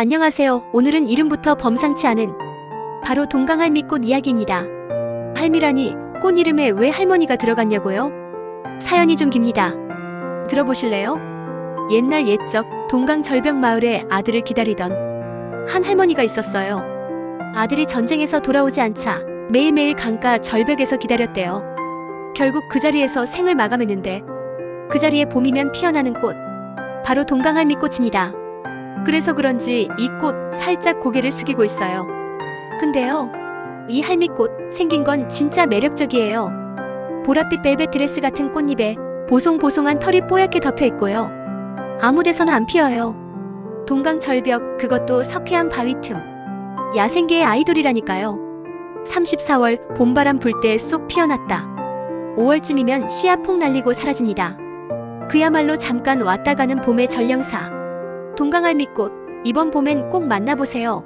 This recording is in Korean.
안녕하세요. 오늘은 이름부터 범상치 않은 바로 동강할미꽃 이야기입니다. 할미라니 꽃 이름에 왜 할머니가 들어갔냐고요? 사연이 좀 깁니다. 들어보실래요? 옛날 옛적 동강 절벽 마을에 아들을 기다리던 한 할머니가 있었어요. 아들이 전쟁에서 돌아오지 않자 매일매일 강가 절벽에서 기다렸대요. 결국 그 자리에서 생을 마감했는데 그 자리에 봄이면 피어나는 꽃 바로 동강할미꽃입니다. 그래서 그런지 이 꽃 살짝 고개를 숙이고 있어요. 근데요, 이 할미꽃 생긴 건 진짜 매력적이에요. 보랏빛 벨벳 드레스 같은 꽃잎에 보송보송한 털이 뽀얗게 덮여 있고요. 아무 데서나 안 피어요. 동강 절벽, 그것도 석회암 바위 틈. 야생계의 아이돌이라니까요. 34월 봄바람 불 때 쏙 피어났다. 5월쯤이면 씨앗 폭 날리고 사라집니다. 그야말로 잠깐 왔다 가는 봄의 전령사. 동강알미꽃, 이번 봄엔 꼭 만나보세요.